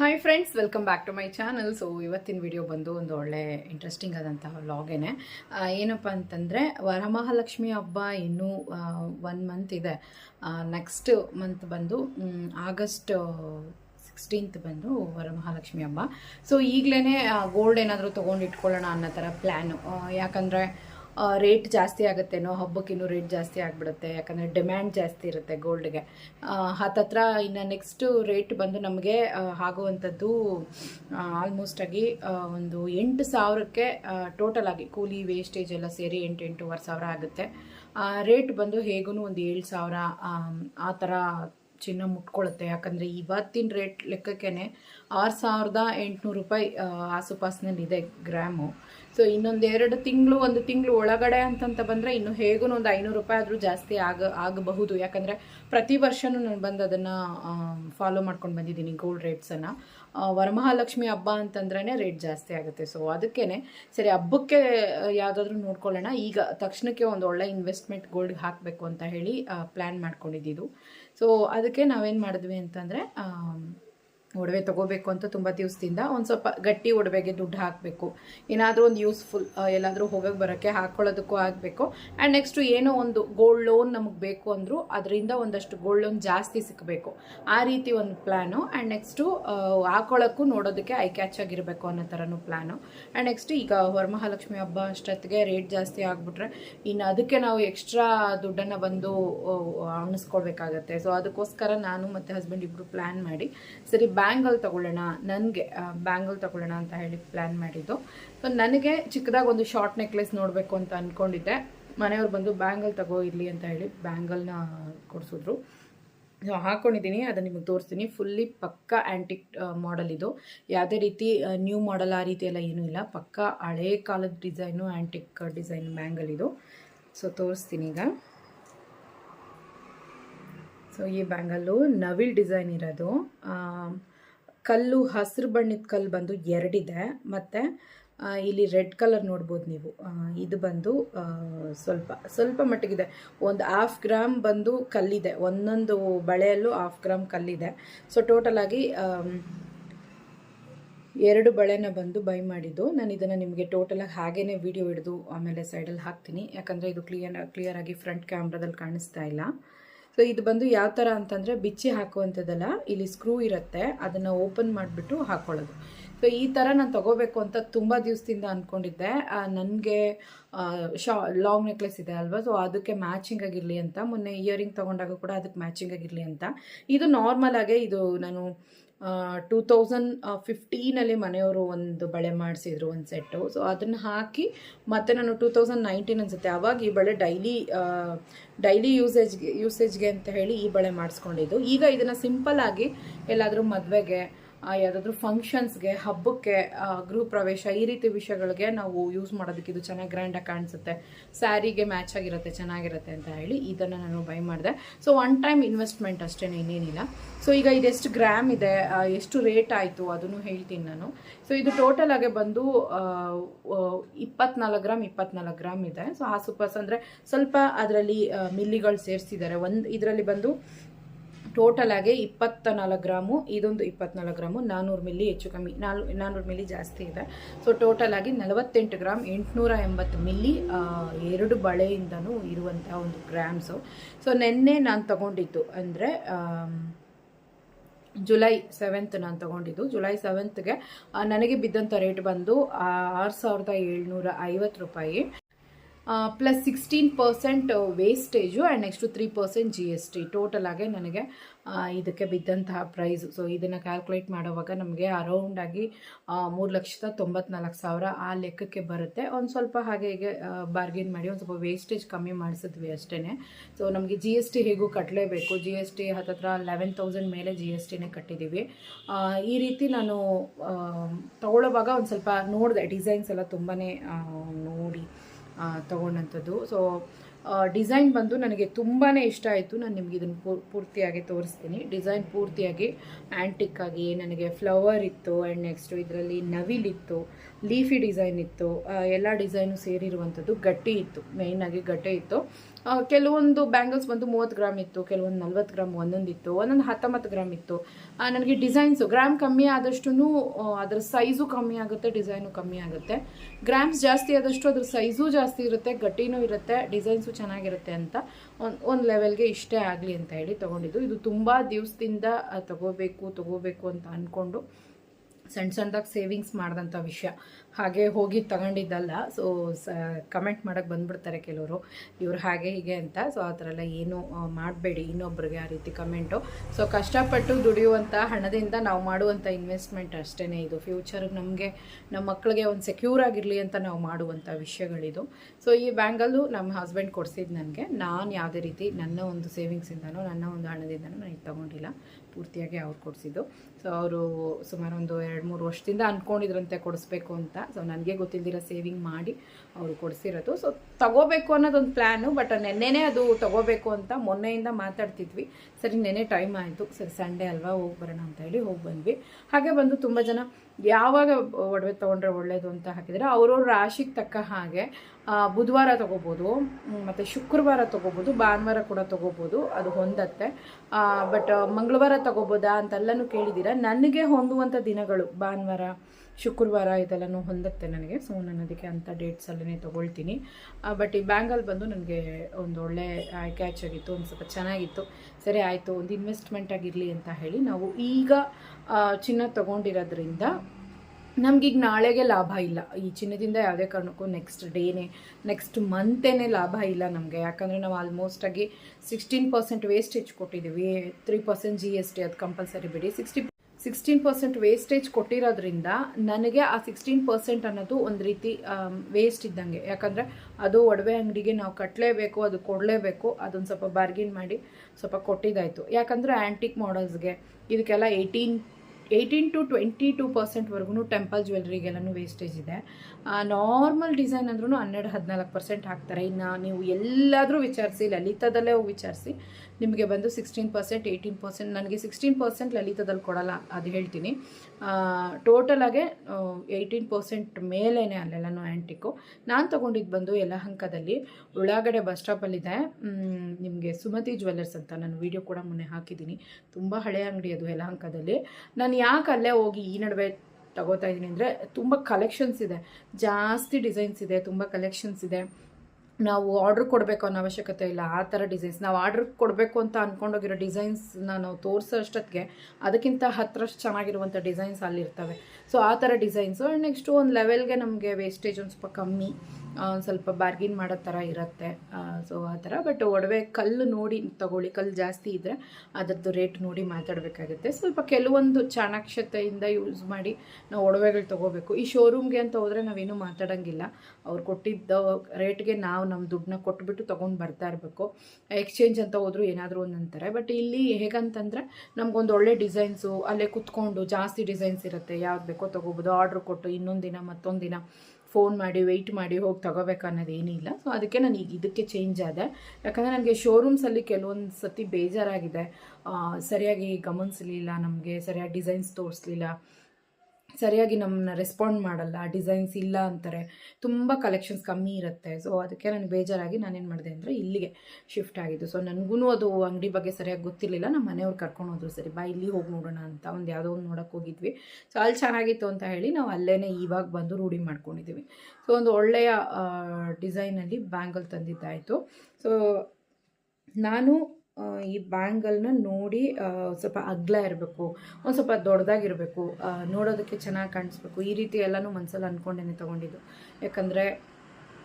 Hi friends welcome back to my channel so ಇವತ್ತಿನ video ಬಂದು ಒಂದು ಒಳ್ಳೆ ಇಂಟ್ರೆಸ್ಟಿಂಗ್ ಆದಂತಹ ವ್ಲಾಗೇನೆ ಏನಪ್ಪ ಅಂತಂದರೆ ವರಮಹಾಲಕ್ಷ್ಮಿ ಹಬ್ಬ ಇನ್ನೂ ಒನ್ ಮಂತ್ ಇದೆ. ನೆಕ್ಸ್ಟ್ ಮಂತ್ ಬಂದು ಆಗಸ್ಟ್ ಸಿಕ್ಸ್ಟೀನ್ತ್ ಬಂದು ವರಮಹಾಲಕ್ಷ್ಮಿ ಹಬ್ಬ. ಸೊ ಈಗಲೇ ಗೋಲ್ಡ್ ಏನಾದರೂ ತೊಗೊಂಡು ಇಟ್ಕೊಳ್ಳೋಣ ಅನ್ನೋ ಥರ ಪ್ಲ್ಯಾನು ಯಾಕಂದರೆ ರೇಟ್ ಜಾಸ್ತಿ ಆಗುತ್ತೇನೋ ಹಬ್ಬಕ್ಕಿನ್ನೂ ರೇಟ್ ಜಾಸ್ತಿ ಆಗಿಬಿಡುತ್ತೆ, ಯಾಕಂದರೆ ಡಿಮ್ಯಾಂಡ್ ಜಾಸ್ತಿ ಇರುತ್ತೆ ಗೋಲ್ಡ್ಗೆ ಹತ್ತತ್ರ ಇನ್ನು ನೆಕ್ಸ್ಟು ರೇಟ್ ಬಂದು ನಮಗೆ ಆಗುವಂಥದ್ದು ಆಲ್ಮೋಸ್ಟ್ ಆಗಿ ಒಂದು ಎಂಟು ಸಾವಿರಕ್ಕೆ ಟೋಟಲ್ ಆಗಿ ಕೂಲಿ ವೇಸ್ಟೇಜ್ ಎಲ್ಲ ಸೇರಿ ಎಂಟು, ಎಂಟೂವರೆ ಸಾವಿರ ಆಗುತ್ತೆ. ರೇಟ್ ಬಂದು ಹೇಗೂ ಒಂದು ಏಳು ಸಾವಿರ ಆ ಥರ ಚಿನ್ನ ಮುಟ್ಕೊಳ್ಳುತ್ತೆ ಯಾಕಂದರೆ ಇವತ್ತಿನ ರೇಟ್ ಲೆಕ್ಕಕ್ಕೇ ಆರು ಸಾವಿರದ ಎಂಟುನೂರು ರೂಪಾಯಿ ಆಸುಪಾಸಿನಲ್ಲಿದೆ ಗ್ರಾಮು. ಸೊ ಇನ್ನೊಂದು ಎರಡು ತಿಂಗಳು, ಒಂದು ತಿಂಗಳು ಒಳಗಡೆ ಅಂತಂತ ಬಂದರೆ ಇನ್ನು ಹೇಗೂ ಒಂದು ಐನೂರು ರೂಪಾಯಿ ಆದರೂ ಜಾಸ್ತಿ ಆಗ, ಆಗಬಹುದು. ಯಾಕಂದರೆ ಪ್ರತಿ ವರ್ಷವೂ ನಾನು ಬಂದು ಅದನ್ನು ಫಾಲೋ ಮಾಡ್ಕೊಂಡು ಬಂದಿದ್ದೀನಿ ಗೋಲ್ಡ್ ರೇಟ್ಸನ್ನು ವರಮಹಾಲಕ್ಷ್ಮಿ ಹಬ್ಬ ಅಂತಂದ್ರೆ ರೇಟ್ ಜಾಸ್ತಿ ಆಗುತ್ತೆ. ಸೊ ಅದಕ್ಕೇ ಸರಿ, ಹಬ್ಬಕ್ಕೆ ಯಾವುದಾದ್ರೂ ನೋಡ್ಕೊಳ್ಳೋಣ. ಈಗ ತಕ್ಷಣಕ್ಕೆ ಒಂದು ಒಳ್ಳೆ ಇನ್ವೆಸ್ಟ್ಮೆಂಟ್ ಗೋಲ್ಡ್ ಹಾಕಬೇಕು ಅಂತ ಹೇಳಿ ಪ್ಲ್ಯಾನ್ ಮಾಡ್ಕೊಂಡಿದ್ದು ಸೊ ಅದಕ್ಕೆ ನಾವೇನು ಮಾಡಿದ್ವಿ ಅಂತಂದರೆ ಒಡವೆ ತಗೋಬೇಕು ಅಂತ ತುಂಬ ದಿವಸದಿಂದ ಒಂದು ಸ್ವಲ್ಪ ಗಟ್ಟಿ ಒಡವೆಗೆ ದುಡ್ಡು ಹಾಕಬೇಕು ಏನಾದರೂ ಒಂದು ಯೂಸ್ಫುಲ್ ಎಲ್ಲಾದರೂ ಹೋಗೋಕೆ ಬರೋಕ್ಕೆ ಹಾಕ್ಕೊಳ್ಳೋದಕ್ಕೂ ಆಗಬೇಕು ಆ್ಯಂಡ್ ನೆಕ್ಸ್ಟು ಏನೋ ಒಂದು ಗೋಲ್ಡ್ ಲೋನ್ ನಮಗೆ ಬೇಕು ಅಂದರೂ ಅದರಿಂದ ಒಂದಷ್ಟು ಗೋಲ್ಡ್ ಲೋನ್ ಜಾಸ್ತಿ ಸಿಕ್ಕಬೇಕು ಆ ರೀತಿ ಒಂದು ಪ್ಲ್ಯಾನು ಆ್ಯಂಡ್ ನೆಕ್ಸ್ಟು ಹಾಕೊಳ್ಳೋಕ್ಕೂ ನೋಡೋದಕ್ಕೆ ಐ ಕ್ಯಾಚ್ ಆಗಿರಬೇಕು ಅನ್ನೋ ಥರನೂ ಪ್ಲ್ಯಾನು ಆ್ಯಂಡ್ ನೆಕ್ಸ್ಟ್ ಈಗ ವರಮಹಾಲಕ್ಷ್ಮಿ ಹಬ್ಬ ಅಷ್ಟೊತ್ತಿಗೆ ರೇಟ್ ಜಾಸ್ತಿ ಆಗಿಬಿಟ್ರೆ ಇನ್ನು ಅದಕ್ಕೆ ನಾವು ಎಕ್ಸ್ಟ್ರಾ ದುಡ್ಡನ್ನು ಬಂದು ಅಣಿಸ್ಕೊಳ್ಬೇಕಾಗತ್ತೆ ಸೊ ಅದಕ್ಕೋಸ್ಕರ ನಾನು ಮತ್ತು ಹಸ್ಬೆಂಡ್ ಇಬ್ಬರು ಪ್ಲ್ಯಾನ್ ಮಾಡಿ ಸರಿ ಬ್ಯಾಂಗಲ್ ತಗೊಳ್ಳೋಣ, ನನಗೆ ಬ್ಯಾಂಗಲ್ ತಗೊಳ್ಳೋಣ ಅಂತ ಹೇಳಿ ಪ್ಲ್ಯಾನ್ ಮಾಡಿದ್ದು. ಸೊ ನನಗೆ ಚಿಕ್ಕದಾಗಿ ಒಂದು ಶಾರ್ಟ್ ನೆಕ್ಲೆಸ್ ನೋಡಬೇಕು ಅಂತ ಅಂದ್ಕೊಂಡಿದ್ದೆ ಮನೆಯವ್ರು ಬಂದು ಬ್ಯಾಂಗಲ್ ತಗೋ, ಇರಲಿ ಅಂತ ಹೇಳಿ ಬ್ಯಾಂಗಲ್ನ ಕೊಡಿಸಿದ್ರು. ಸೊ ಹಾಕ್ಕೊಂಡಿದ್ದೀನಿ ಅದನ್ನು ನಿಮಗೆ ತೋರಿಸ್ತೀನಿ. ಫುಲ್ಲಿ ಪಕ್ಕ ಆ್ಯಂಟಿಕ್ ಮಾಡೆಲ್ ಇದು. ಯಾವುದೇ ರೀತಿ ನ್ಯೂ ಮಾಡೆಲ್ ಆ ರೀತಿ ಎಲ್ಲ ಏನೂ ಇಲ್ಲ. ಪಕ್ಕ ಹಳೇ ಕಾಲದ ಡಿಸೈನು ಆ್ಯಂಟಿಕ್ ಡಿಸೈನ್ ಬ್ಯಾಂಗಲ್ ಇದು. ಸೊ ತೋರಿಸ್ತೀನಿ ಈಗ. ಸೊ ಈ ಬ್ಯಾಂಗಲ್ಲು ನವಿಲ್ ಡಿಸೈನ್ ಇರೋದು. ಕಲ್ಲು, ಹಸಿರು ಬಣ್ಣದ ಕಲ್ಲು ಬಂದು ಎರಡಿದೆ. ಮತ್ತು ಇಲ್ಲಿ ರೆಡ್ ಕಲರ್ ನೋಡ್ಬೋದು ನೀವು. ಇದು ಬಂದು ಸ್ವಲ್ಪ ಸ್ವಲ್ಪ ಮಟ್ಟಿಗಿದೆ. ಒಂದು ಹಾಫ್ ಗ್ರಾಮ್ ಬಂದು ಕಲ್ಲಿದೆ. ಒಂದೊಂದು ಬಳೆಯಲ್ಲೂ ಹಾಫ್ ಗ್ರಾಮ್ ಕಲ್ಲಿದೆ. ಸೊ ಟೋಟಲ್ ಆಗಿ ಎರಡು ಬಳೆನ ಬಂದು ಬೈ ಮಾಡಿದ್ದು. ನಾನು ಇದನ್ನು ನಿಮಗೆ ಟೋಟಲಾಗಿ ಹಾಗೇ ವಿಡಿಯೋ ಹಿಡಿದು ಆಮೇಲೆ ಸೈಡಲ್ಲಿ ಹಾಕ್ತೀನಿ. ಯಾಕಂದರೆ ಇದು ಕ್ಲಿಯರ್ ಕ್ಲಿಯರಾಗಿ ಫ್ರಂಟ್ ಕ್ಯಾಮ್ರಾದಲ್ಲಿ ಕಾಣಿಸ್ತಾ ಇಲ್ಲ. ಸೊ ಇದು ಬಂದು ಯಾವ ಥರ ಅಂತಂದರೆ ಬಿಚ್ಚಿ ಹಾಕುವಂಥದ್ದಲ್ಲ. ಇಲ್ಲಿ ಸ್ಕ್ರೂ ಇರುತ್ತೆ. ಅದನ್ನು ಓಪನ್ ಮಾಡಿಬಿಟ್ಟು ಹಾಕ್ಕೊಳ್ಳೋದು ಸೊ ಈ ಥರ ನಾನು ತಗೋಬೇಕು ಅಂತ ತುಂಬ ದಿವಸದಿಂದ ಅಂದ್ಕೊಂಡಿದ್ದೆ ನನಗೆ ಶಾ ಲಾಂಗ್ ನೆಕ್ಲೆಸ್ ಇದೆ ಅಲ್ವಾ? ಸೊ ಅದಕ್ಕೆ ಮ್ಯಾಚಿಂಗ್ ಆಗಿರಲಿ ಅಂತ. ಮೊನ್ನೆ ಇಯರಿಂಗ್ ತೊಗೊಂಡಾಗ ಕೂಡ ಅದಕ್ಕೆ ಮ್ಯಾಚಿಂಗ್ ಆಗಿರಲಿ ಅಂತ. ಇದು ನಾರ್ಮಲ್ ಆಗೇ ಇದು ನಾನು ಟೂ ತೌಸಂಡ್ ಫಿಫ್ಟೀನಲ್ಲಿ ಮನೆಯವರು ಒಂದು ಬಳೆ ಮಾಡಿಸಿದ್ರು, ಒಂದು ಸೆಟ್ಟು ಸೊ ಅದನ್ನು ಹಾಕಿ ಮತ್ತೆ ನಾನು ಟೂ ತೌಸಂಡ್ ನೈನ್ಟೀನ್ ಅನ್ಸುತ್ತೆ. ಆವಾಗ ಈ ಬಳೆ ಡೈಲಿ ಡೈಲಿ ಯೂಸೇಜ್ಗೆ ಯೂಸೇಜ್ಗೆ ಅಂತ ಹೇಳಿ ಈ ಬಳೆ ಮಾಡಿಸ್ಕೊಂಡಿದ್ದು. ಈಗ ಇದನ್ನು ಸಿಂಪಲ್ ಆಗಿ ಎಲ್ಲಾದರೂ ಮದುವೆಗೆ ಯಾವುದಾದ್ರೂ ಫಂಕ್ಷನ್ಸ್ಗೆ ಹಬ್ಬಕ್ಕೆ ಗೃಹ ಪ್ರವೇಶ ಈ ರೀತಿ ವಿಷಯಗಳಿಗೆ ನಾವು ಯೂಸ್ ಮಾಡೋದಕ್ಕೆ ಇದು ಚೆನ್ನಾಗಿ ಗ್ರ್ಯಾಂಡಾಗಿ ಕಾಣಿಸುತ್ತೆ. ಸ್ಯಾರಿಗೆ ಮ್ಯಾಚ್ ಆಗಿರುತ್ತೆ, ಚೆನ್ನಾಗಿರುತ್ತೆ ಅಂತ ಹೇಳಿ ಇದನ್ನು ನಾನು ಬೈ ಮಾಡಿದೆ. ಸೊ ಒನ್ ಟೈಮ್ ಇನ್ವೆಸ್ಟ್ಮೆಂಟ್ ಅಷ್ಟೇ ಇನ್ನೇನಿಲ್ಲ. ಸೊ ಈಗ ಇದೆಷ್ಟು ಗ್ರಾಮ್ ಇದೆ ಎಷ್ಟು ರೇಟ್ ಆಯಿತು ಅದನ್ನು ಹೇಳ್ತೀನಿ ನಾನು. ಸೊ ಇದು ಟೋಟಲ್ ಆಗಿ ಬಂದು ಇಪ್ಪತ್ನಾಲ್ಕು ಗ್ರಾಮ್ ಇಪ್ಪತ್ನಾಲ್ಕು ಗ್ರಾಮ್ ಇದೆ. ಸೊ ಆ ಸೂಪರ್ಸ್ ಅಂದರೆ ಸ್ವಲ್ಪ ಅದರಲ್ಲಿ ಮಿಲ್ಲಿಗಳು ಸೇರಿಸಿದ್ದಾರೆ. ಒಂದು, ಇದರಲ್ಲಿ ಬಂದು ಟೋಟಲ್ ಆಗಿ ಇಪ್ಪತ್ತ ನಾಲ್ಕು ಗ್ರಾಮು, ಇದೊಂದು ಇಪ್ಪತ್ನಾಲ್ಕು ಗ್ರಾಮು ನಾನ್ನೂರು ಮಿಲ್ಲಿ ಹೆಚ್ಚು ಕಮ್ಮಿ, ನಾಲ್ ನಾನ್ನೂರು ಮಿಲ್ಲಿ ಜಾಸ್ತಿ ಇದೆ. ಸೊ ಟೋಟಲ್ ಆಗಿ ನಲವತ್ತೆಂಟು ಗ್ರಾಮ್, ಎಂಟುನೂರ ಎಂಬತ್ತು ಮಿಲ್ಲಿ ಎರಡು ಬಳೆಯಿಂದನೂ ಇರುವಂಥ ಒಂದು ಗ್ರಾಮ್ಸು. ಸೊ ನಿನ್ನೆ ನಾನು ತಗೊಂಡಿದ್ದು ಅಂದರೆ ಜುಲೈ ಸೆವೆಂತ್ ನಾನು ತಗೊಂಡಿದ್ದು. ಜುಲೈ ಸೆವೆಂತ್ಗೆ ನನಗೆ ಬಿದ್ದಂಥ ರೇಟ್ ಬಂದು ಆರು ಸಾವಿರದ ಏಳ್ನೂರ ಐವತ್ತು ರೂಪಾಯಿ. Plus sixteen percent wastage and next three percent G S T total ಆಗಿ ನನಗೆ ಇದಕ್ಕೆ ಬಿದ್ದಂತಹ ಪ್ರೈಸ್ ಸೊ ಇದನ್ನು ಕ್ಯಾಲ್ಕುಲೇಟ್ ಮಾಡುವಾಗ ನಮಗೆ ಅರೌಂಡಾಗಿ ಮೂರು ಲಕ್ಷದ ತೊಂಬತ್ನಾಲ್ಕು ಸಾವಿರ ಆ ಲೆಕ್ಕಕ್ಕೆ ಬರುತ್ತೆ. ಒಂದು ಸ್ವಲ್ಪ ಹಾಗೆ ಹೀಗೆ ಬಾರ್ಗೇನ್ ಮಾಡಿ, ಒಂದು ಸ್ವಲ್ಪ ವೇಸ್ಟೇಜ್ ಕಮ್ಮಿ ಮಾಡಿಸಿದ್ವಿ ಅಷ್ಟೇ ಸೊ ನಮಗೆ ಜಿ ಎಸ್ ಟಿ ಹೇಗೂ ಕಟ್ಟಲೇಬೇಕು ಜಿ ಎಸ್ ಟಿ ಹತ್ತತ್ರ ಲೆವೆನ್ ತೌಸಂಡ್ ಮೇಲೆ ಜಿ ಎಸ್ ಟಿನೇ ಕಟ್ಟಿದ್ದೀವಿ ಈ ರೀತಿ ನಾನು ತಗೊಳ್ಳೋವಾಗ ಒಂದು ಸ್ವಲ್ಪ ನೋಡಿದೆ ಡಿಸೈನ್ಸ್ ಎಲ್ಲ ತುಂಬಾ ನೋಡಿ ತಗೊಂಡಂಥದ್ದು. ಸೊ ಡಿಸೈನ್ ಬಂದು ನನಗೆ ತುಂಬಾ ಇಷ್ಟ ಆಯಿತು. ನಾನು ನಿಮ್ಗೆ ಇದನ್ನು ಪೂರ್ತಿಯಾಗಿ ತೋರಿಸ್ತೀನಿ. ಡಿಸೈನ್ ಪೂರ್ತಿಯಾಗಿ ಆ್ಯಂಟಿಕ್ಕಾಗಿ ನನಗೆ ಫ್ಲವರ್ ಇತ್ತು ಆ್ಯಂಡ್ ನೆಕ್ಸ್ಟು ಇದರಲ್ಲಿ ನವಿಲಿತ್ತು. ಲೀಫಿ ಡಿಸೈನ್ ಇತ್ತು ಎಲ್ಲ ಡಿಸೈನು ಸೇರಿರುವಂಥದ್ದು ಗಟ್ಟಿ ಇತ್ತು ಮೇಯ್ನಾಗಿ ಗಟ್ಟೆ ಇತ್ತು. ಕೆಲವೊಂದು ಬ್ಯಾಂಗಲ್ಸ್ ಬಂದು ಮೂವತ್ತು ಗ್ರಾಮ್ ಇತ್ತು, ಕೆಲವೊಂದು ನಲ್ವತ್ತು ಗ್ರಾಮ್ ಒಂದೊಂದು ಇತ್ತು, ಒಂದೊಂದು ಹತ್ತೊಂಬತ್ತು ಗ್ರಾಮ್ ಇತ್ತು. ನನಗೆ ಡಿಸೈನ್ಸು ಗ್ರಾಮ್ ಕಮ್ಮಿ ಆದಷ್ಟು ಅದರ ಸೈಜು ಕಮ್ಮಿ ಆಗುತ್ತೆ ಡಿಸೈನು ಕಮ್ಮಿ ಆಗುತ್ತೆ. ಗ್ರಾಮ್ಸ್ ಜಾಸ್ತಿ ಆದಷ್ಟು ಅದ್ರ ಸೈಜು ಜಾಸ್ತಿ ಇರುತ್ತೆ, ಗಟ್ಟಿನೂ ಇರುತ್ತೆ ಡಿಸೈನ್ಸು ಚೆನ್ನಾಗಿರುತ್ತೆ ಅಂತ ಒಂದು ಒಂದು ಲೆವೆಲ್ಗೆ ಇಷ್ಟೇ ಆಗಲಿ ಅಂತ ಹೇಳಿ ತೊಗೊಂಡಿದ್ದು. ಇದು ತುಂಬ ದಿವಸದಿಂದ ತಗೋಬೇಕು ತಗೋಬೇಕು ಅಂತ ಅಂದ್ಕೊಂಡು ಸಣ್ಣ ಸಣ್ಣದಾಗಿ ಸೇವಿಂಗ್ಸ್ ಮಾಡಿದಂಥ ವಿಷಯ. ಹಾಗೆ ಹೋಗಿ ತಗೊಂಡಿದ್ದಲ್ಲ. ಸೊ ಸ ಕಮೆಂಟ್ ಮಾಡೋಕ್ಕೆ ಬಂದ್ಬಿಡ್ತಾರೆ ಕೆಲವರು. ಇವರು ಹಾಗೆ ಹೀಗೆ ಅಂತ. ಸೊ ಆ ಥರ ಎಲ್ಲ ಏನು ಮಾಡಬೇಡಿ. ಇನ್ನೊಬ್ರಿಗೆ ಆ ರೀತಿ ಕಮೆಂಟು ಸೊ ಕಷ್ಟಪಟ್ಟು ದುಡಿಯುವಂಥ ಹಣದಿಂದ ನಾವು ಮಾಡುವಂಥ ಇನ್ವೆಸ್ಟ್ಮೆಂಟ್ ಅಷ್ಟೇ ಇದು. ಫ್ಯೂಚರ್ಗೆ ನಮಗೆ ನಮ್ಮ ಮಕ್ಕಳಿಗೆ ಒಂದು ಸೆಕ್ಯೂರ್ ಆಗಿರಲಿ ಅಂತ ನಾವು ಮಾಡುವಂಥ ವಿಷಯಗಳಿದು. ಸೊ ಈ ಬ್ಯಾಂಗಲ್ಲು ನಮ್ಮ ಹಸ್ಬೆಂಡ್ ಕೊಡಿಸಿದ್ದು ನನಗೆ. ನಾನು ಯಾವುದೇ ರೀತಿ ನನ್ನ ಒಂದು ಸೇವಿಂಗ್ಸಿಂದನೋ ನನ್ನ ಒಂದು ಹಣದಿಂದನೋ ನಾನು ತೊಗೊಂಡಿಲ್ಲ. ಪೂರ್ತಿಯಾಗಿ ಅವ್ರು ಕೊಡಿಸಿದ್ದು. ಸೊ ಅವರು ಸುಮಾರು ಒಂದು ಎರಡು ಮೂರು ವರ್ಷದಿಂದ ಅಂದ್ಕೊಂಡಿದ್ರಂತೆ ಕೊಡಿಸ್ಬೇಕು ಅಂತ. ಸೊ ನನಗೆ ಗೊತ್ತಿಲ್ದಿರ ಸೇವಿಂಗ್ ಮಾಡಿ ಅವರು ಕೊಡಿಸಿರೋದು. ಸೊ ತಗೋಬೇಕು ಅನ್ನೋದೊಂದು ಪ್ಲ್ಯಾನು ಬಟ್ ನೆನ್ನೆನೇ ಅದು ತಗೋಬೇಕು ಅಂತ ಮೊನ್ನೆಯಿಂದ ಮಾತಾಡ್ತಿದ್ವಿ. ಸರಿ, ನೆನ್ನೆ ಟೈಮ್ ಆಯಿತು. ಸರಿ ಸಂಡೇ ಅಲ್ವಾ, ಹೋಗಿ ಬರೋಣ ಅಂತ ಹೇಳಿ ಹೋಗಿ ಬಂದ್ವಿ. ಹಾಗೆ ಬಂದು ತುಂಬ ಜನ ಯಾವಾಗ ಒಡವೆ ತೊಗೊಂಡ್ರೆ ಒಳ್ಳೇದು ಅಂತ ಹಾಕಿದರೆ ಅವ್ರವ್ರ ರಾಶಿಗೆ ತಕ್ಕ ಹಾಗೆ ಬುಧವಾರ ತೊಗೋಬೋದು ಮತ್ತು ಶುಕ್ರವಾರ ತೊಗೋಬೋದು, ಭಾನುವಾರ ಕೂಡ ತೊಗೋಬೋದು, ಅದು ಹೊಂದತ್ತೆ. ಬಟ್ ಮಂಗಳವಾರ ತೊಗೋಬೋದಾ ಅಂತೆಲ್ಲನೂ ಕೇಳಿದ್ದೀರಾ. ನನಗೆ ಹೊಂದುವಂಥ ದಿನಗಳು ಭಾನುವಾರ ಶುಕ್ರವಾರ ಇದೆಲ್ಲನೂ ಹೊಂದುತ್ತೆ ನನಗೆ. ಸೊ ನಾನು ಅದಕ್ಕೆ ಅಂಥ ಡೇಟ್ಸಲ್ಲೇ ತೊಗೊಳ್ತೀನಿ. ಬಟ್ ಈ ಬ್ಯಾಂಗಲ್ ಬಂದು ನನಗೆ ಒಂದು ಒಳ್ಳೆ ಕ್ಯಾಚ್ ಆಗಿತ್ತು, ಒಂದು ಸ್ವಲ್ಪ ಚೆನ್ನಾಗಿತ್ತು. ಸರಿ ಆಯಿತು, ಒಂದು ಇನ್ವೆಸ್ಟ್ಮೆಂಟ್ ಆಗಿರಲಿ ಅಂತ ಹೇಳಿ ನಾವು ಈಗ ಚಿನ್ನ ತೊಗೊಂಡಿರೋದ್ರಿಂದ ನಮಗೀಗ ನಾಳೆಗೆ ಲಾಭ ಇಲ್ಲ. ಈ ಚಿನ್ನದಿಂದ ಯಾವುದೇ ಕಾರಣಕ್ಕೂ ನೆಕ್ಸ್ಟ್ ಡೇನೇ ನೆಕ್ಸ್ಟ್ ಮಂತೇನೆ ಲಾಭ ಇಲ್ಲ ನಮಗೆ. ಯಾಕಂದರೆ ನಾವು ಆಲ್ಮೋಸ್ಟಾಗಿ ಸಿಕ್ಸ್ಟೀನ್ ಪರ್ಸೆಂಟ್ ವೇಸ್ಟೇಜ್ ಕೊಟ್ಟಿದ್ದೀವಿ. Three percent G S T ಅದು ಕಂಪಲ್ಸರಿ ಬಿಡಿ. ಸಿಕ್ಸ್ಟಿ ಸಿಕ್ಸ್ಟೀನ್ ಪರ್ಸೆಂಟ್ ವೇಸ್ಟೇಜ್ ಕೊಟ್ಟಿರೋದ್ರಿಂದ ನನಗೆ ಆ ಸಿಕ್ಸ್ಟೀನ್ ಪರ್ಸೆಂಟ್ ಅನ್ನೋದು ಒಂದು ರೀತಿ ವೇಸ್ಟ್ ಇದ್ದಂಗೆ. ಯಾಕಂದರೆ ಅದು ಒಡವೆ ಅಂಗಡಿಗೆ ನಾವು ಕಟ್ಟಲೇಬೇಕು ಅದು ಕೊಡಲೇಬೇಕು, ಅದೊಂದು ಸ್ವಲ್ಪ ಬಾರ್ಗಿನ್ ಮಾಡಿ ಸ್ವಲ್ಪ ಕೊಟ್ಟಿದ್ದಾಯಿತು. ಯಾಕಂದರೆ ಆ್ಯಂಟಿಕ್ ಮಾಡಲ್ಸ್ಗೆ ಇದಕ್ಕೆಲ್ಲ eighteen eighteen to twenty two ಪರ್ಸೆಂಟ್ವರೆಗೂ temple ಜ್ಯುವೆಲ್ರಿಗೆಲ್ಲನೂ ವೇಸ್ಟೇಜ್ ಇದೆ. ನಾರ್ಮಲ್ ಡಿಸೈನ್ ಅಂದ್ರೂ ಹನ್ನೆರಡು, ಹದಿನಾಲ್ಕು ಪರ್ಸೆಂಟ್ ಹಾಕ್ತಾರೆ. ಇನ್ನು ನೀವು ಎಲ್ಲಾದರೂ ವಿಚಾರಿಸಿ, ಲಲಿತದಲ್ಲೇ ಹೋಗಿ ವಿಚಾರಿಸಿ, ನಿಮಗೆ ಬಂದು ಸಿಕ್ಸ್ಟೀನ್ ಪರ್ಸೆಂಟ್ ಏಯ್ಟೀನ್ ಪರ್ಸೆಂಟ್ ನನಗೆ ಸಿಕ್ಸ್ಟೀನ್ ಪರ್ಸೆಂಟ್ ಲಲಿತದಲ್ಲಿ ಕೊಡಲ್ಲ ಅದು ಹೇಳ್ತೀನಿ. ಟೋಟಲಾಗೆ ಏಯ್ಟೀನ್ ಪರ್ಸೆಂಟ್ ಮೇಲೇ ಅಲ್ಲೆಲ್ಲನೂ ಆ್ಯಂಟಿಕ್ಕು ನಾನು ತೊಗೊಂಡಿದ್ದು ಬಂದು ಯಲಹಂಕದಲ್ಲಿ ಒಳಗಡೆ ಬಸ್ ಸ್ಟಾಪಲ್ಲಿದೆ ನಿಮಗೆ ಸುಮತಿ ಜ್ಯುವೆಲ್ಲರ್ಸ್ ಅಂತ ನಾನು ವಿಡಿಯೋ ಕೂಡ ಮೊನ್ನೆ ಹಾಕಿದ್ದೀನಿ. ತುಂಬ ಹಳೆಯ ಅಂಗಡಿ ಅದು ಯಲಹಂಕದಲ್ಲಿ. ನಾನು ಯಾಕೆ ಅಲ್ಲೇ ಹೋಗಿ ಈ ನಡುವೆ ತಗೋತಾ ಇದ್ದೀನಿ ಅಂದರೆ ತುಂಬ ಕಲೆಕ್ಷನ್ಸ್ ಇದೆ. ಜಾಸ್ತಿ ಡಿಸೈನ್ಸ್ ಇದೆ, ತುಂಬ ಕಲೆಕ್ಷನ್ಸ್ ಇದೆ. ನಾವು ಆರ್ಡ್ರ್ ಕೊಡಬೇಕು ಅನ್ನೋ ಅವಶ್ಯಕತೆ ಇಲ್ಲ. ಆ ಥರ ಡಿಸೈನ್ಸ್ ನಾವು ಆರ್ಡ್ರ್ ಕೊಡಬೇಕು ಅಂತ ಅಂದ್ಕೊಂಡೋಗಿರೋ ಡಿಸೈನ್ಸ್ ನಾವು ತೋರಿಸೋ ಅಷ್ಟೊತ್ತಿಗೆ ಅದಕ್ಕಿಂತ ಹತ್ತರಷ್ಟು ಚೆನ್ನಾಗಿರುವಂಥ ಡಿಸೈನ್ಸ್ ಅಲ್ಲಿರ್ತವೆ. ಸೊ ಆ ಥರ ಡಿಸೈನ್ಸು ಆ್ಯಂಡ್ ನೆಕ್ಸ್ಟು ಒಂದು ಲೆವೆಲ್ಗೆ ನಮಗೆ ವೇಸ್ಟೇಜ್ ಒಂದು ಸ್ವಲ್ಪ ಕಮ್ಮಿ. ಸ್ವಲ್ಪ ಬಾರ್ಗಿನ್ ಮಾಡೋ ಥರ ಇರುತ್ತೆ. ಸೊ ಆ ಥರ ಬಟ್ ಒಡವೆ ಕಲ್ಲು ನೋಡಿ ತಗೊಳ್ಳಿ. ಕಲ್ಲು ಜಾಸ್ತಿ ಇದ್ದರೆ ಅದರದ್ದು ರೇಟ್ ನೋಡಿ ಮಾತಾಡಬೇಕಾಗುತ್ತೆ. ಸ್ವಲ್ಪ ಕೆಲವೊಂದು ಚಾಣಾಕ್ಷತೆಯಿಂದ ಯೂಸ್ ಮಾಡಿ ನಾವು ಒಡವೆಗಳು ತೊಗೋಬೇಕು. ಈ ಶೋರೂಮ್ಗೆ ಅಂತ ಹೋದರೆ ನಾವೇನು ಮಾತಾಡೋಂಗಿಲ್ಲ. ಅವ್ರು ಕೊಟ್ಟಿದ್ದ ರೇಟ್ಗೆ ನಾವು ನಮ್ಮ ದುಡ್ಡನ್ನ ಕೊಟ್ಬಿಟ್ಟು ತೊಗೊಂಡು ಬರ್ತಾ ಇರಬೇಕು. ಎಕ್ಸ್ಚೇಂಜ್ ಅಂತ ಹೋದರೂ ಏನಾದರೂ ಒಂದು ಅಂತಾರೆ. ಬಟ್ ಇಲ್ಲಿ ಹೇಗಂತಂದರೆ ನಮಗೊಂದು ಒಳ್ಳೆ ಡಿಸೈನ್ಸು ಅಲ್ಲೇ ಕುತ್ಕೊಂಡು ಜಾಸ್ತಿ ಡಿಸೈನ್ಸ್ ಇರುತ್ತೆ. ಯಾವ್ದು ಬೇಕೋ ತೊಗೋಬೋದು. ಆರ್ಡ್ರ್ ಕೊಟ್ಟು ಇನ್ನೊಂದು ದಿನ ಮತ್ತೊಂದು ದಿನ ಫೋನ್ ಮಾಡಿ ವೆಯ್ಟ್ ಮಾಡಿ ಹೋಗಿ ತಗೋಬೇಕು ಅನ್ನೋದೇನಿಲ್ಲ ಸೊ ಅದಕ್ಕೆ ನಾನು ಈಗ ಇದಕ್ಕೆ ಚೇಂಜ್ ಆದೆ. ಯಾಕಂದರೆ ನನಗೆ ಶೋರೂಮ್ಸಲ್ಲಿ ಕೆಲವೊಂದು ಸತಿ ಬೇಜಾರಾಗಿದೆ. ಸರಿಯಾಗಿ ಗಮನಿಸಲಿಲ್ಲ ನಮಗೆ, ಸರಿಯಾಗಿ ಡಿಸೈನ್ಸ್ ತೋರಿಸ್ಲಿಲ್ಲ. ಸರಿಯಾಗಿ ನಮ್ಮನ್ನ ರೆಸ್ಪಾಂಡ್ ಮಾಡಲ್ಲ ಡಿಸೈನ್ಸ್ ಇಲ್ಲ ಅಂತಾರೆ. ತುಂಬ ಕಲೆಕ್ಷನ್ಸ್ ಕಮ್ಮಿ ಇರುತ್ತೆ. ಸೊ ಅದಕ್ಕೆ ನಾನು ಬೇಜಾರಾಗಿ ನಾನೇನು ಮಾಡಿದೆ ಅಂದರೆ ಇಲ್ಲಿಗೆ ಶಿಫ್ಟ್ ಆಗಿದ್ದು. ಸೊ ನನಗೂ ಅದು ಅಂಗಡಿ ಬಗ್ಗೆ ಸರಿಯಾಗಿ ಗೊತ್ತಿರಲಿಲ್ಲ. ನಮ್ಮ ಮನೆಯವ್ರು ಕರ್ಕೊಂಡು ಹೋದ್ರು ಸರಿ, ಬಾ, ಇಲ್ಲಿ ಹೋಗಿ ನೋಡೋಣ ಅಂತ. ಒಂದು ಯಾವುದೋ ಒಂದು ನೋಡೋಕೆ ಹೋಗಿದ್ವಿ. ಸೊ ಅಲ್ಲಿ ಚೆನ್ನಾಗಿತ್ತು ಅಂತ ಹೇಳಿ ನಾವು ಅಲ್ಲೇ ಇವಾಗ ಬಂದು ರೂಢಿ ಮಾಡ್ಕೊಂಡಿದ್ದೀವಿ ಸೊ ಒಂದು ಒಳ್ಳೆಯ ಡಿಸೈನಲ್ಲಿ ಬ್ಯಾಂಗಲ್ ತಂದಿದ್ದಾಯಿತು. ಸೊ ನಾನು ಈ ಬ್ಯಾಂಗಲ್ನ ನೋಡಿ ಸ್ವಲ್ಪ ಅಗ್ಲ ಇರಬೇಕು, ಒಂದು ಸ್ವಲ್ಪ ದೊಡ್ಡದಾಗಿರಬೇಕು ನೋಡೋದಕ್ಕೆ ಚೆನ್ನಾಗಿ ಕಾಣಿಸ್ಬೇಕು. ಈ ರೀತಿ ಎಲ್ಲನೂ ಮನಸ್ಸಲ್ಲಿ ಅಂದ್ಕೊಂಡೇನೆ ತೊಗೊಂಡಿದ್ದು. ಯಾಕಂದರೆ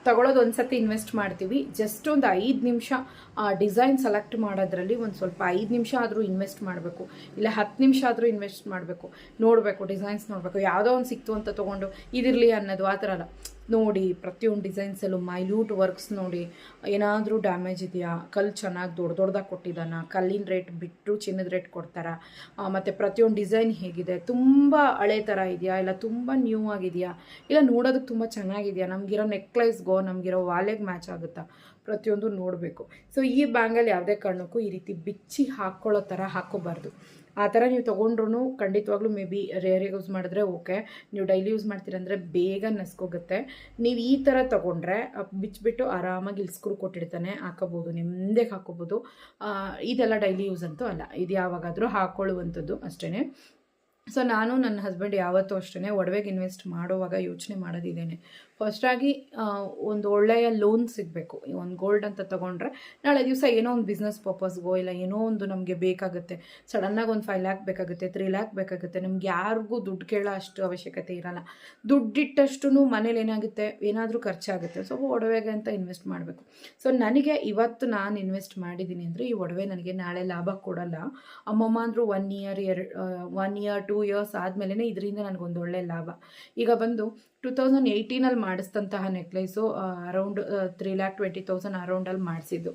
ತಗೊಳ್ಳೋದು ಒಂದು ಸತಿ ಇನ್ವೆಸ್ಟ್ ಮಾಡ್ತೀವಿ. ಜಸ್ಟ್ ಒಂದು ಐದು ನಿಮಿಷ, ಆ, ಡಿಸೈನ್ ಸೆಲೆಕ್ಟ್ ಮಾಡೋದ್ರಲ್ಲಿ ಒಂದು ಸ್ವಲ್ಪ ಐದು ನಿಮಿಷ ಆದರೂ ಇನ್ವೆಸ್ಟ್ ಮಾಡಬೇಕು. ಇಲ್ಲ ಹತ್ತು ನಿಮಿಷ ಆದರೂ ಇನ್ವೆಸ್ಟ್ ಮಾಡಬೇಕು. ನೋಡಬೇಕು, ಡಿಸೈನ್ಸ್ ನೋಡಬೇಕು. ಯಾವುದೋ ಒಂದು ಸಿಕ್ತು ಅಂತ ತೊಗೊಂಡು, ಇದಿರಲಿ ಅನ್ನೋದು ಆ ಥರ ಅಲ್ಲ. ನೋಡಿ, ಪ್ರತಿಯೊಂದು ಡಿಸೈನ್ಸಲ್ಲೂ ಮೈಲ್ಯೂಟ್ ವರ್ಕ್ಸ್ ನೋಡಿ, ಏನಾದರೂ ಡ್ಯಾಮೇಜ್ ಇದೆಯಾ? ಕಲ್ಲು ಚೆನ್ನಾಗಿ ದೊಡ್ಡ ದೊಡ್ಡದಾಗಿ ಕೊಟ್ಟಿದ್ದಾನ. ಕಲ್ಲಿನ ರೇಟ್ ಬಿಟ್ಟು ಚಿನ್ನದ ರೇಟ್ ಕೊಡ್ತಾರಾ? ಮತ್ತು ಪ್ರತಿಯೊಂದು ಡಿಸೈನ್ ಹೇಗಿದೆ? ತುಂಬ ಹಳೆ ಥರ ಇದೆಯಾ? ಇಲ್ಲ ತುಂಬ ನ್ಯೂ ಆಗಿದೆಯಾ? ಇಲ್ಲ ನೋಡೋದಕ್ಕೆ ತುಂಬ ಚೆನ್ನಾಗಿದೆಯಾ? ನಮಗಿರೋ ನೆಕ್ಲೈಸ್ಗೋ ನಮಗಿರೋ ವಾಲೆಗೆ ಮ್ಯಾಚ್ ಆಗುತ್ತಾ? ಪ್ರತಿಯೊಂದು ನೋಡಬೇಕು. ಸೊ ಈ ಬ್ಯಾಂಗಲ್ ಯಾವುದೇ ಕಾರಣಕ್ಕೂ ಈ ರೀತಿ ಬಿಚ್ಚಿ ಹಾಕ್ಕೊಳ್ಳೋ ಥರ ಹಾಕೋಬಾರ್ದು ಆ ಥರ ನೀವು ತೊಗೊಂಡ್ರು ಖಂಡಿತವಾಗ್ಲೂ ಮೇ ಬಿ ರೇರ್ ಯೂಸ್ ಮಾಡಿದ್ರೆ ಓಕೆ ನೀವು ಡೈಲಿ ಯೂಸ್ ಮಾಡ್ತೀರಂದರೆ ಬೇಗ ನಸ್ಕೋಗುತ್ತೆ. ನೀವು ಈ ಥರ ತೊಗೊಂಡ್ರೆ ಬಿಚ್ಚಿಬಿಟ್ಟು ಆರಾಮಾಗಿ ಇಲ್ಲಿ ಸ್ಕ್ರೂ ಕೊಟ್ಟಿರ್ತಾನೆ ಹಾಕೋಬೋದು ನಿಮ್ಮದೇ ಹಾಕೋಬೋದು ಇದೆಲ್ಲ ಡೈಲಿ ಯೂಸ್ ಅಂತೂ ಅಲ್ಲ. ಇದು ಯಾವಾಗಾದರೂ ಹಾಕ್ಕೊಳ್ಳುವಂಥದ್ದು ಅಷ್ಟೇ ಸೊ ನಾನು ನನ್ನ ಹಸ್ಬೆಂಡ್ ಯಾವತ್ತೂ ಅಷ್ಟೇ ಒಡವೆಗೆ ಇನ್ವೆಸ್ಟ್ ಮಾಡುವಾಗ ಯೋಚನೆ ಮಾಡೋದಿದ್ದೇನೆ. ಫಸ್ಟಾಗಿ ಒಂದು ಒಳ್ಳೆಯ ಲೋನ್ ಸಿಗಬೇಕು. ಒಂದು ಗೋಲ್ಡ್ ಅಂತ ತೊಗೊಂಡ್ರೆ, ನಾಳೆ ದಿವಸ ಏನೋ ಒಂದು ಬಿಸ್ನೆಸ್ ಪರ್ಪಸ್ಗೋ ಇಲ್ಲ ಏನೋ ಒಂದು ನಮಗೆ ಬೇಕಾಗುತ್ತೆ. ಸಡನ್ನಾಗಿ ಒಂದು ಫೈವ್ ಲ್ಯಾಕ್ ಬೇಕಾಗುತ್ತೆ ತ್ರೀ ಲ್ಯಾಕ್ ಬೇಕಾಗುತ್ತೆ. ನಮ್ಗೆ ಯಾರಿಗೂ ದುಡ್ಡು ಕೇಳೋ ಅಷ್ಟು ಅವಶ್ಯಕತೆ ಇರಲ್ಲ. ದುಡ್ಡಿಟ್ಟಷ್ಟು ಮನೇಲಿ ಏನಾಗುತ್ತೆ? ಏನಾದರೂ ಖರ್ಚಾಗುತ್ತೆ. ಸೊ ಒಡವೆಗೆ ಅಂತ ಇನ್ವೆಸ್ಟ್ ಮಾಡಬೇಕು. ಸೊ ನನಗೆ ಇವತ್ತು ನಾನು ಇನ್ವೆಸ್ಟ್ ಮಾಡಿದ್ದೀನಿ ಅಂದರೆ, ಈ ಒಡವೆ ನನಗೆ ನಾಳೆ ಲಾಭ ಕೊಡಲ್ಲ. ಅಮ್ಮಮ್ಮ ಅಂದರು ಒನ್ ಇಯರ್ ಎರಡು ಒನ್ ಇಯರ್ ಟೂ ಇಯರ್ಸ್ ಆದಮೇಲೆ ಇದರಿಂದ ನನಗೊಂದು ಒಳ್ಳೆಯ ಲಾಭ. ಈಗ ಬಂದು ಟು ತೌಸಂಡ್ ಏಯ್ಟೀನಲ್ಲಿ ಮಾಡಿಸ್ದಂತಹ necklace around three lakh twenty thousand ಅರೌಂಡಲ್ಲಿ ಮಾಡಿಸಿದ್ದು.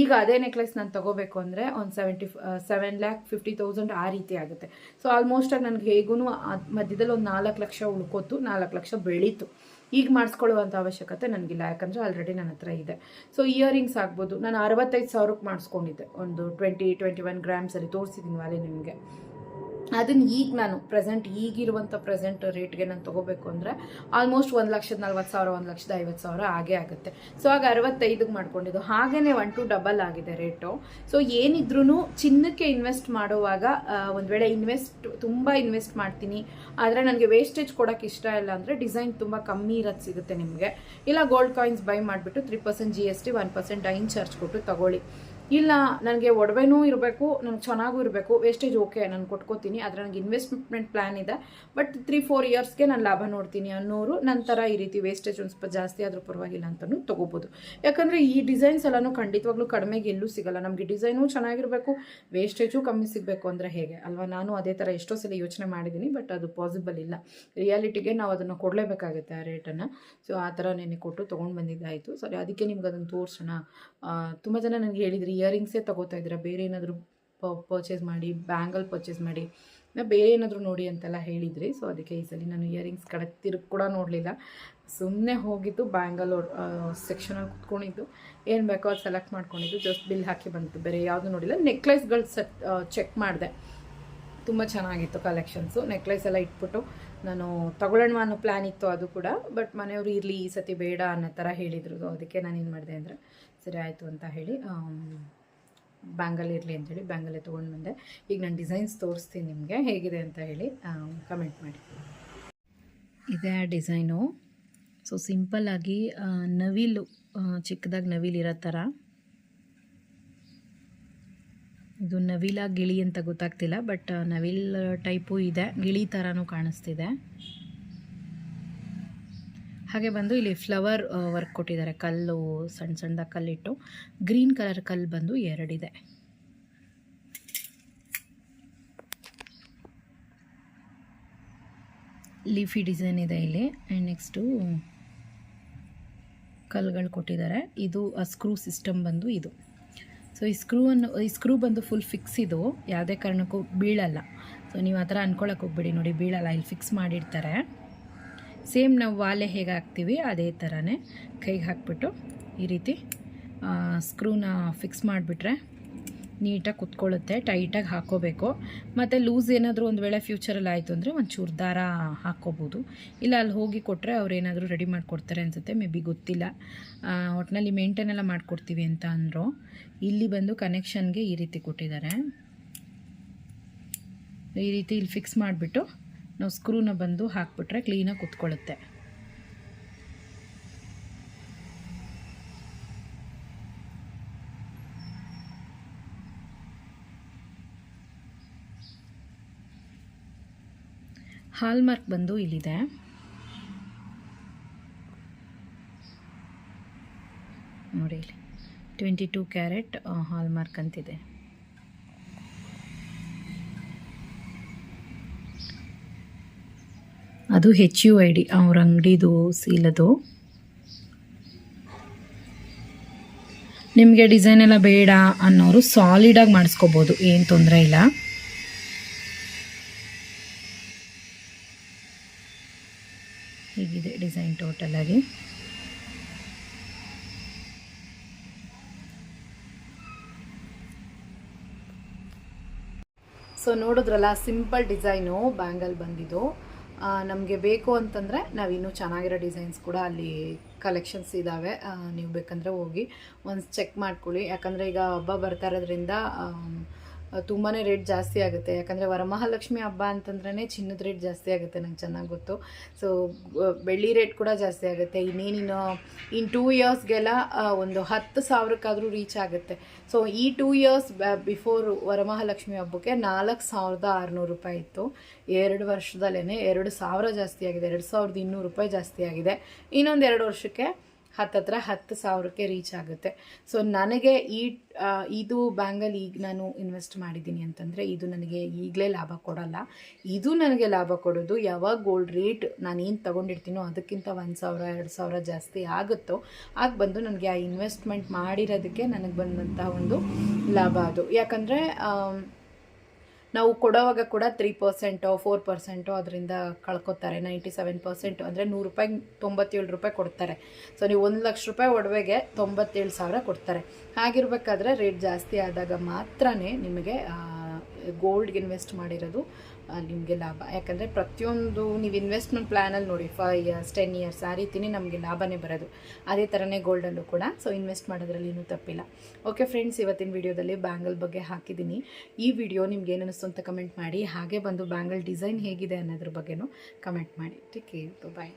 ಈಗ ಅದೇ ನೆಕ್ಲೆಸ್ ನಾನು ತೊಗೋಬೇಕು ಅಂದರೆ ಒಂದು seventy seven lakh fifty thousand ಆ ರೀತಿ ಆಗುತ್ತೆ. ಸೊ ಆಲ್ಮೋಸ್ಟಾಗಿ ನನಗೆ ಹೇಗೂ ಮಧ್ಯದಲ್ಲಿ ಒಂದು ನಾಲ್ಕು ಲಕ್ಷ ಉಳ್ಕೋತು, ನಾಲ್ಕು ಲಕ್ಷ ಬೆಳೀತು. ಈಗ ಮಾಡಿಸ್ಕೊಳ್ಳುವಂಥ ಅವಶ್ಯಕತೆ ನನಗಿಲ್ಲ, ಯಾಕಂದರೆ ಆಲ್ರೆಡಿ ನನ್ನ ಹತ್ರ ಇದೆ. ಸೊ ಇಯರಿಂಗ್ಸ್ ಆಗ್ಬೋದು. ನಾನು ಅರವತ್ತೈದು ಸಾವಿರಕ್ಕೆ ಮಾಡಿಸ್ಕೊಂಡಿದ್ದೆ. ಒಂದು ಟ್ವೆಂಟಿ ಟ್ವೆಂಟಿ ಒನ್ ಗ್ರಾಮ್ಸಲ್ಲಿ ತೋರಿಸಿದ್ದೀನಿ ವಾಲೆ ನಿಮಗೆ. ಅದನ್ನು ಈಗ ನಾನು ಪ್ರೆಸೆಂಟ್ ಈಗಿರುವಂಥ ಪ್ರೆಸೆಂಟ್ ರೇಟ್ಗೆ ನಾನು ತೊಗೋಬೇಕು ಅಂದರೆ ಆಲ್ಮೋಸ್ಟ್ ಒಂದು ಲಕ್ಷದ ನಲ್ವತ್ತು ಸಾವಿರ, ಒಂದು ಲಕ್ಷದ ಐವತ್ತು ಸಾವಿರ ಆಗೇ ಆಗುತ್ತೆ. ಸೊ ಆಗ ಅರವತ್ತೈದಕ್ಕೆ ಮಾಡ್ಕೊಂಡಿದ್ದು. ಹಾಗೇ ಒನ್ ಟು ಡಬಲ್ ಆಗಿದೆ ರೇಟು ಸೊ ಏನಿದ್ರೂ ಚಿನ್ನಕ್ಕೆ ಇನ್ವೆಸ್ಟ್ ಮಾಡುವಾಗ ಒಂದು ವೇಳೆ ಇನ್ವೆಸ್ಟ್ ತುಂಬ ಇನ್ವೆಸ್ಟ್ ಮಾಡ್ತೀನಿ, ಆದರೆ ನನಗೆ ವೇಸ್ಟೇಜ್ ಕೊಡೋಕ್ಕೆ ಇಷ್ಟ ಇಲ್ಲ ಅಂದರೆ ಡಿಸೈನ್ ತುಂಬ ಕಮ್ಮಿ ಇರೋದು ಸಿಗುತ್ತೆ ನಿಮಗೆ. ಇಲ್ಲ ಗೋಲ್ಡ್ ಕಾಯಿನ್ಸ್ ಬೈ ಮಾಡಿಬಿಟ್ಟು three percent G S T one percent dine charge ಕೊಟ್ಟು ತಗೊಳ್ಳಿ. ಇಲ್ಲ, ನನಗೆ ಒಡವೆನೂ ಇರಬೇಕು ನನಗೆ ಚೆನ್ನಾಗೂ ಇರಬೇಕು ವೇಸ್ಟೇಜ್ ಓಕೆ ನಾನು ಕೊಟ್ಕೋತೀನಿ, ಆದರೆ ನನಗೆ ಇನ್ವೆಸ್ಟ್ಮೆಂಟ್ ಪ್ಲ್ಯಾನ್ ಇದೆ. ಬಟ್ ತ್ರೀ ಫೋರ್ ಇಯರ್ಸ್ಗೆ ನಾನು ಲಾಭ ನೋಡ್ತೀನಿ ಅನ್ನೋರು ನಂತರ ಈ ರೀತಿ ವೇಸ್ಟೇಜ್ ಒಂದು ಸ್ವಲ್ಪ ಜಾಸ್ತಿ ಆದರೂ ಪರವಾಗಿಲ್ಲ ಅಂತಲೂ ತೊಗೋಬೋದು. ಯಾಕಂದರೆ ಈ ಡಿಸೈನ್ಸ್ ಎಲ್ಲನೂ ಖಂಡಿತವಾಗ್ಲೂ ಕಡಿಮೆಗೆ ಎಲ್ಲೂ ಸಿಗಲ್ಲ. ನಮಗೆ ಡಿಸೈನು ಚೆನ್ನಾಗಿರಬೇಕು ವೇಸ್ಟೇಜು ಕಮ್ಮಿ ಸಿಗಬೇಕು ಅಂದರೆ ಹೇಗೆ? ಅಲ್ವಾ? ನಾನು ಅದೇ ಥರ ಎಷ್ಟೋ ಸಲ ಯೋಚನೆ ಮಾಡಿದ್ದೀನಿ ಬಟ್ ಅದು ಪಾಸಿಬಲ್ ಇಲ್ಲ. ರಿಯಾಲಿಟಿಗೆ ನಾವು ಅದನ್ನು ಕೊಡಲೇಬೇಕಾಗುತ್ತೆ ಆ ರೇಟನ್ನು ಸೊ ಆ ಥರ ನೆನೆ ಕೊಟ್ಟು ತೊಗೊಂಡು ಬಂದಿದ್ದಾಯಿತು. ಸರಿ ಅದಕ್ಕೆ ನಿಮ್ಗೆ ಅದನ್ನು ತೋರಿಸೋಣ. ತುಂಬ ಜನ ನನಗೆ ಹೇಳಿದ್ರಿ ಇಯರಿಂಗ್ಸೇ ತಗೋತಾ ಇದ್ದೀರಾ? ಬೇರೆ ಏನಾದರೂ ಪರ್ಚೇಸ್ ಮಾಡಿ ಬ್ಯಾಂಗಲ್ ಪರ್ಚೇಸ್ ಮಾಡಿ? ಬೇರೆ ಏನಾದರೂ ನೋಡಿ ಅಂತೆಲ್ಲ ಹೇಳಿದ್ರಿ. ಸೊ ಅದಕ್ಕೆ ಈ ಸಲ ನಾನು ಇಯರಿಂಗ್ಸ್ ಕಡೆ ತಿರುಗಿ ಕೂಡ ನೋಡಲಿಲ್ಲ. ಸುಮ್ಮನೆ ಹೋಗಿದ್ದು ಬ್ಯಾಂಗಲೋರ್ ಸೆಕ್ಷನಲ್ಲಿ ಕುತ್ಕೊಂಡಿದ್ದು. ಏನು ಬೇಕೋ ಅದು ಸೆಲೆಕ್ಟ್ ಮಾಡ್ಕೊಂಡಿದ್ದು. ಜಸ್ಟ್ ಬಿಲ್ ಹಾಕಿ ಬಂತು. ಬೇರೆ ಯಾವುದು ನೋಡಿಲ್ಲ. ನೆಕ್ಲೆಸ್ಗಳು ಸೆಟ್ ಚೆಕ್ ಮಾಡಿದೆ. ತುಂಬ ಚೆನ್ನಾಗಿತ್ತು ಕಲೆಕ್ಷನ್ಸು ನೆಕ್ಲೆಸ್ ಎಲ್ಲ ಇಟ್ಬಿಟ್ಟು ನಾನು ತಗೊಳ್ಳೋಣ ಅನ್ನೋ ಪ್ಲ್ಯಾನ್ ಇತ್ತು ಅದು ಕೂಡ. ಬಟ್ ಮನೆಯವರು ಇರಲಿ, ಈ ಸತಿ ಬೇಡ ಅನ್ನೋ ಥರ ಹೇಳಿದ್ರು. ಅದಕ್ಕೆ ನಾನು ಏನು ಮಾಡಿದೆ ಅಂದರೆ ಸರಿ ಆಯಿತು ಅಂತ ಹೇಳಿ ಬ್ಯಾಂಗಲ್ ಇರಲಿ ಅಂತೇಳಿ ಬ್ಯಾಂಗಲೇ ತೊಗೊಂಡು ಬಂದೆ. ಈಗ ನಾನು ಡಿಸೈನ್ಸ್ ತೋರಿಸ್ತೀನಿ ನಿಮಗೆ, ಹೇಗಿದೆ ಅಂತ ಹೇಳಿ ಕಮೆಂಟ್ ಮಾಡಿ. ಇದೆ ಆ ಡಿಸೈನು. ಸೊ ಸಿಂಪಲ್ಲಾಗಿ ನವಿಲು ಚಿಕ್ಕದಾಗಿ ನವಿಲಿರೋ ಥರ ಇದು ನವಿಲ, ಗಿಳಿ ಅಂತ ಗೊತ್ತಾಗ್ತಿಲ್ಲ, ಬಟ್ ನವಿಲ್ ಟೈಪು ಇದೆ, ಗಿಳಿ ಥರನೂ ಕಾಣಿಸ್ತಿದೆ. ಹಾಗೆ ಬಂದು ಇಲ್ಲಿ ಫ್ಲವರ್ ವರ್ಕ್ ಕೊಟ್ಟಿದ್ದಾರೆ. ಕಲ್ಲು, ಸಣ್ಣ ಸಣ್ಣದ ಕಲ್ಲಿಟ್ಟು. ಗ್ರೀನ್ ಕಲರ್ ಕಲ್ಲು ಬಂದು ಎರಡಿದೆ. ಲೀಫಿ ಡಿಸೈನ್ ಇದೆ ಇಲ್ಲಿ. ಆ್ಯಂಡ್ ನೆಕ್ಸ್ಟು ಕಲ್ಗಳು ಕೊಟ್ಟಿದ್ದಾರೆ. ಇದು ಸ್ಕ್ರೂ ಸಿಸ್ಟಮ್ ಬಂದು ಇದು. ಸೊ ಈ ಸ್ಕ್ರೂವನ್ನು ಈ ಸ್ಕ್ರೂ ಬಂದು ಫುಲ್ ಫಿಕ್ಸ್ ಇದು. ಯಾವುದೇ ಕಾರಣಕ್ಕೂ ಬೀಳಲ್ಲ. ಸೊ ನೀವು ಆ ಥರ ಅಂದ್ಕೊಳಕ್ಕೆ ಹೋಗ್ಬೇಡಿ. ನೋಡಿ, ಬೀಳಲ್ಲ. ಇಲ್ಲಿ ಫಿಕ್ಸ್ ಮಾಡಿರ್ತಾರೆ ಸೇಮ್ ನಾವು ವಾಲೆ ಹೇಗೆ ಹಾಕ್ತೀವಿ, ಅದೇ ಥರನೇ ಕೈಗೆ ಹಾಕ್ಬಿಟ್ಟು ಈ ರೀತಿ ಸ್ಕ್ರೂನ ಫಿಕ್ಸ್ ಮಾಡಿಬಿಟ್ರೆ ನೀಟಾಗಿ ಕುತ್ಕೊಳ್ಳುತ್ತೆ ಟೈಟಾಗಿ ಹಾಕ್ಕೋಬೇಕು. ಮತ್ತು ಲೂಸ್ ಏನಾದರೂ ಒಂದು ವೇಳೆ ಫ್ಯೂಚರಲ್ಲಿ ಆಯಿತು ಅಂದರೆ ಒಂದು ಚೂರು ದಾರ ಹಾಕ್ಕೋಬೋದು. ಇಲ್ಲ ಅಲ್ಲಿ ಹೋಗಿ ಕೊಟ್ಟರೆ ಅವ್ರು ಏನಾದರೂ ರೆಡಿ ಮಾಡಿಕೊಡ್ತಾರೆ ಅನಿಸುತ್ತೆ ಮೇ ಬಿ ಗೊತ್ತಿಲ್ಲ ಒಟ್ಟಿನಲ್ಲಿ ಮೇಂಟೈನ್ ಎಲ್ಲ ಮಾಡಿಕೊಡ್ತೀವಿ ಅಂತ ಅಂದರು. ಇಲ್ಲಿ ಬಂದು ಕನೆಕ್ಷನ್ಗೆ ಈ ರೀತಿ ಕೊಟ್ಟಿದ್ದಾರೆ. ಈ ರೀತಿ ಇಲ್ಲಿ ಫಿಕ್ಸ್ ಮಾಡಿಬಿಟ್ಟು ನಾವು ಸ್ಕ್ರೂನ ಬಂದು ಹಾಕ್ಬಿಟ್ರೆ ಕ್ಲೀನಾಗಿ ಕುತ್ಕೊಳ್ಳುತ್ತೆ. ಹಾಲ್ ಮಾರ್ಕ್ ಬಂದು ಇಲ್ಲಿದೆ. ನೋಡಿ ಇಲ್ಲಿ twenty two carat hallmark ಅಂತಿದೆ. ಅದು ಹೆಚ್ ಯು ಐ ಡಿ ಅವ್ರ ಅಂಗಡಿದು ಸೀಲದು. ನಿಮಗೆ ಡಿಸೈನ್ ಎಲ್ಲ ಬೇಡ ಅನ್ನೋರು ಸಾಲಿಡಾಗಿ ಮಾಡಿಸ್ಕೋಬೋದು, ಏನು ತೊಂದರೆ ಇಲ್ಲ. ಹೀಗಿದೆ ಡಿಸೈನ್ ಟೋಟಲಾಗಿ ಸೊ ನೋಡಿದ್ರಲ್ಲ ಸಿಂಪಲ್ ಡಿಸೈನು ಬ್ಯಾಂಗಲ್ ಬಂದಿದ್ದು. ನಮಗೆ ಬೇಕು ಅಂತಂದರೆ ನಾವು ಇನ್ನೂ ಚೆನ್ನಾಗಿರೋ ಡಿಸೈನ್ಸ್ ಕೂಡ ಅಲ್ಲಿ ಕಲೆಕ್ಷನ್ಸ್ ಇದ್ದಾವೆ ನೀವು ಬೇಕಂದರೆ ಹೋಗಿ ಒಂದು ಚೆಕ್ ಮಾಡ್ಕೊಳ್ಳಿ. ಯಾಕಂದರೆ ಈಗ ಹಬ್ಬ ಬರ್ತಾ ಇರೋದ್ರಿಂದ ತುಂಬಾ ರೇಟ್ ಜಾಸ್ತಿ ಆಗುತ್ತೆ. ಯಾಕಂದರೆ ವರಮಹಾಲಕ್ಷ್ಮಿ ಹಬ್ಬ ಅಂತಂದ್ರೆ ಚಿನ್ನದ ರೇಟ್ ಜಾಸ್ತಿ ಆಗುತ್ತೆ ನಂಗೆ ಚೆನ್ನಾಗಿ ಗೊತ್ತು. ಸೊ ಬೆಳ್ಳಿ ರೇಟ್ ಕೂಡ ಜಾಸ್ತಿ ಆಗುತ್ತೆ. ಇನ್ನೇನಿನ್ನು, ಇನ್ ಟೂ ಇಯರ್ಸ್ಗೆಲ್ಲ ಒಂದು ಹತ್ತು ಸಾವಿರಕ್ಕಾದರೂ ರೀಚ್ ಆಗುತ್ತೆ. ಸೊ ಈ ಟೂ ಇಯರ್ಸ್ ಬಿಫೋರ್ ವರಮಹಾಲಕ್ಷ್ಮಿ ಹಬ್ಬಕ್ಕೆ ನಾಲ್ಕು ಸಾವಿರದ ಆರುನೂರು ರೂಪಾಯಿ ಇತ್ತು. ಎರಡು ವರ್ಷದಲ್ಲೇ ಎರಡು ಸಾವಿರ ಜಾಸ್ತಿ ಆಗಿದೆ. ಎರಡು ಸಾವಿರದ ಇನ್ನೂರು ರೂಪಾಯಿ ಜಾಸ್ತಿ ಆಗಿದೆ. ಇನ್ನೊಂದು ಎರಡು ವರ್ಷಕ್ಕೆ ಹತ್ತತ್ರ ಹತ್ತು ಸಾವಿರಕ್ಕೆ ರೀಚ್ ಆಗುತ್ತೆ. ಸೊ ನನಗೆ ಈ ಇದು ಬ್ಯಾಂಗಲ್ ಈಗ ನಾನು ಇನ್ವೆಸ್ಟ್ ಮಾಡಿದ್ದೀನಿ ಅಂತಂದರೆ ಇದು ನನಗೆ ಈಗಲೇ ಲಾಭ ಕೊಡಲ್ಲ. ಇದು ನನಗೆ ಲಾಭ ಕೊಡೋದು ಯಾವಾಗ ಗೋಲ್ಡ್ ರೇಟ್ ನಾನು ಏನು ತೊಗೊಂಡಿರ್ತೀನೋ ಅದಕ್ಕಿಂತ ಒಂದು ಸಾವಿರ, ಎರಡು ಸಾವಿರ ಜಾಸ್ತಿ ಆಗುತ್ತೋ ಆಗ ಬಂದು ನನಗೆ ಆ ಇನ್ವೆಸ್ಟ್ಮೆಂಟ್ ಮಾಡಿರೋದಕ್ಕೆ ನನಗೆ ಬಂದಂಥ ಒಂದು ಲಾಭ ಅದು. ಯಾಕಂದರೆ ನಾವು ಕೊಡೋವಾಗ ಕೂಡ ತ್ರೀ ಪರ್ಸೆಂಟು ಫೋರ್ ಪರ್ಸೆಂಟು ಅದರಿಂದ ಕಳ್ಕೊತಾರೆ. ನೈಂಟಿ ಸೆವೆನ್ ಪರ್ಸೆಂಟು ಅಂದರೆ ನೂರು ರೂಪಾಯಿ, ತೊಂಬತ್ತೇಳು ರೂಪಾಯಿ ಕೊಡ್ತಾರೆ. ಸೊ ನೀವು ಒಂದು ಲಕ್ಷ ರೂಪಾಯಿ ಒಡವೆಗೆ ತೊಂಬತ್ತೇಳು ಸಾವಿರ ಕೊಡ್ತಾರೆ. ಹಾಗಿರ್ಬೇಕಾದ್ರೆ ರೇಟ್ ಜಾಸ್ತಿ ಆದಾಗ ಮಾತ್ರ ನಿಮಗೆ ಗೋಲ್ಡ್ಗೆ ಇನ್ವೆಸ್ಟ್ ಮಾಡಿರೋದು ನಿಮಗೆ ಲಾಭ. ಯಾಕಂದರೆ ಪ್ರತಿಯೊಂದು ನೀವು ಇನ್ವೆಸ್ಟ್ಮೆಂಟ್ ಪ್ಲ್ಯಾನಲ್ಲಿ ನೋಡಿ ಫೈವ್ ಇಯರ್ಸ್ ಟೆನ್ ಇಯರ್ಸ್ ಆ ರೀತಿಯೇ ನಮಗೆ ಲಾಭನೇ ಬರೋದು. ಅದೇ ಥರನೇ ಗೋಲ್ಡಲ್ಲೂ ಕೂಡ. ಸೊ ಇನ್ವೆಸ್ಟ್ ಮಾಡೋದ್ರಲ್ಲಿ ಏನೂ ತಪ್ಪಿಲ್ಲ. ಓಕೆ ಫ್ರೆಂಡ್ಸ್ ಇವತ್ತಿನ ವಿಡಿಯೋದಲ್ಲಿ ಬ್ಯಾಂಗಲ್ ಬಗ್ಗೆ ಹಾಕಿದ್ದೀನಿ. ಈ ವಿಡಿಯೋ ನಿಮ್ಗೆ ಏನು ಅನಿಸ್ತು ಅಂತ ಕಮೆಂಟ್ ಮಾಡಿ. ಹಾಗೆ ಬಂದು ಬ್ಯಾಂಗಲ್ ಡಿಸೈನ್ ಹೇಗಿದೆ ಅನ್ನೋದ್ರ ಬಗ್ಗೆನೂ ಕಮೆಂಟ್ ಮಾಡಿ. Take care bye